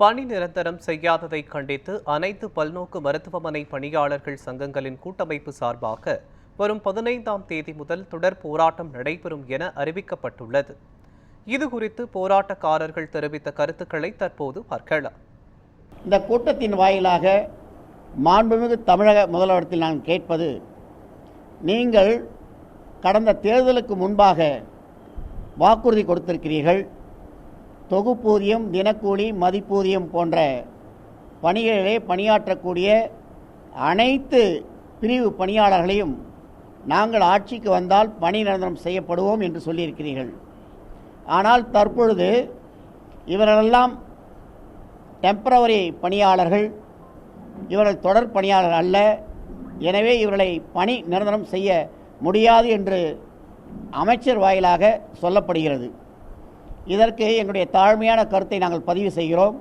பணி நிரந்தரம் செய்யாததை கண்டித்து அனைத்து பல்நோக்கு மருத்துவமனை பணியாளர்கள் சங்கங்களின் கூட்டமைப்பு சார்பாக வரும் பதினைந்தாம் தேதி முதல் தொடர் போராட்டம் நடைபெறும் என அறிவிக்கப்பட்டுள்ளது. இது குறித்து போராட்டக்காரர்கள் தெரிவித்த கருத்துக்களை தற்போது பார்க்கலாம். இந்த கூட்டத்தின் வாயிலாக மாண்புமிகு தமிழக முதல்வரத்தில் நான் கேட்பது நீங்கள் கடந்த தேர்தலுக்கு முன்பாக வாக்குறுதி கொடுத்திருக்கிறீர்கள் தொகுப்பூதியம் தினக்கூலி மதிப்பூதியம் போன்ற பணிகளிலே பணியாற்றக்கூடிய அனைத்து பிரிவு பணியாளர்களையும் நாங்கள் ஆட்சிக்கு வந்தால் பணி நிரந்தரம் செய்யப்படுவோம் என்று சொல்லியிருக்கிறீர்கள். ஆனால் தற்பொழுது இவர்களெல்லாம் டெம்பரவரி பணியாளர்கள் இவர்கள் தொடர் பணியாளர் அல்ல. எனவே இவர்களை பணி நிரந்தரம் செய்ய முடியாது என்று அமைச்சர் வாயிலாக சொல்லப்படுகிறது. இதற்கு எங்களுடைய தாழ்மையான கருத்தை நாங்கள் பதிவு செய்கிறோம்.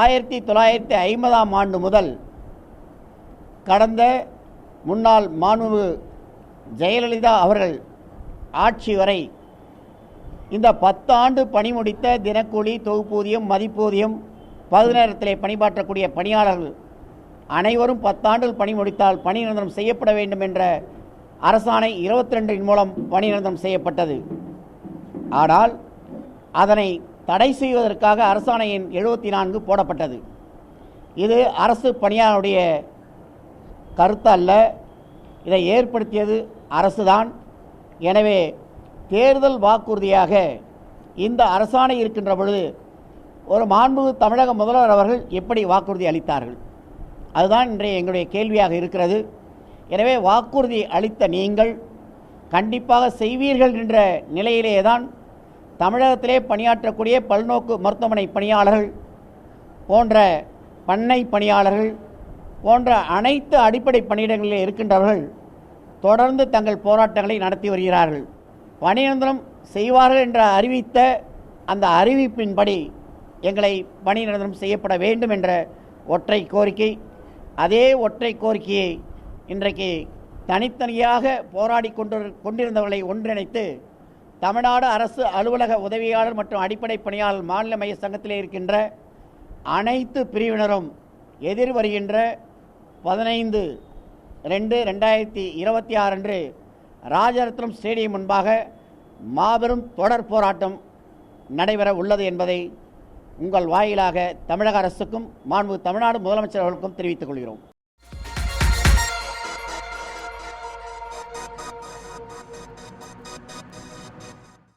ஆயிரத்தி தொள்ளாயிரத்தி ஐம்பதாம் ஆண்டு முதல் கடந்த முன்னாள் மாண்பு ஜெயலலிதா அவர்கள் ஆட்சி வரை இந்த பத்தாண்டு பணி முடித்த தினக்கூலி தொகுப்பூதியம் மதிப்பூதியம் பகுதிநேரத்திலே பணிபாற்றக்கூடிய பணியாளர்கள் அனைவரும் பத்தாண்டுகள் பணி முடித்தால் பணி நிரந்தரம் செய்யப்பட வேண்டும் என்ற அரசாணை இருபத்தி ரெண்டின் மூலம் பணி நிரந்தரம் செய்யப்பட்டது. ஆனால் அதனை தடை செய்வதற்காக அரசாணையின் எழுபத்தி நான்கு போடப்பட்டது. இது அரசு பணியாளருடைய கருத்து அல்ல. இதை ஏற்படுத்தியது அரசுதான். எனவே தேர்தல் வாக்குறுதியாக இந்த அரசாணை இருக்கின்ற பொழுது ஒரு மாண்புமிகு தமிழக முதல்வர் அவர்கள் எப்படி வாக்குறுதி அளித்தார்கள்? அதுதான் இன்றைய எங்களுடைய கேள்வியாக இருக்கிறது. எனவே வாக்குறுதி அளித்த நீங்கள் கண்டிப்பாக செய்வீர்கள் என்ற நிலையிலேயே தான் தமிழகத்திலே பணியாற்றக்கூடிய பல்நோக்கு மருத்துவமனை பணியாளர்கள் போன்ற பண்ணை பணியாளர்கள் போன்ற அனைத்து அடிப்படை பணியிடங்களில் இருக்கின்றவர்கள் தொடர்ந்து தங்கள் போராட்டங்களை நடத்தி வருகிறார்கள். பணிநிரந்தரம் செய்வார்கள் என்ற அறிவித்த அந்த அறிவிப்பின்படி எங்களை பணிநிரந்தரம் செய்யப்பட வேண்டும் என்ற ஒற்றை கோரிக்கை. அதே ஒற்றை கோரிக்கையை இன்றைக்கு தனித்தனியாக போராடி கொண்டு கொண்டிருந்தவர்களை ஒன்றிணைத்து தமிழ்நாடு அரசு அலுவலக உதவியாளர் மற்றும் அடிப்படை பணியாளர் மாநில மைய சங்கத்திலே இருக்கின்ற அனைத்து பிரிவினரும் எதிர் வருகின்ற பதினைந்து ரெண்டு ரெண்டாயிரத்தி இருபத்தி ஆறு அன்று ராஜரத்னம் ஸ்டேடியம் முன்பாக மாபெரும் தொடர் போராட்டம் நடைபெற உள்ளது என்பதை உங்கள் வாயிலாக தமிழக அரசுக்கும் மாண்பு தமிழ்நாடு முதலமைச்சர் அவர்களுக்கும் தெரிவித்துக் கொள்கிறோம்.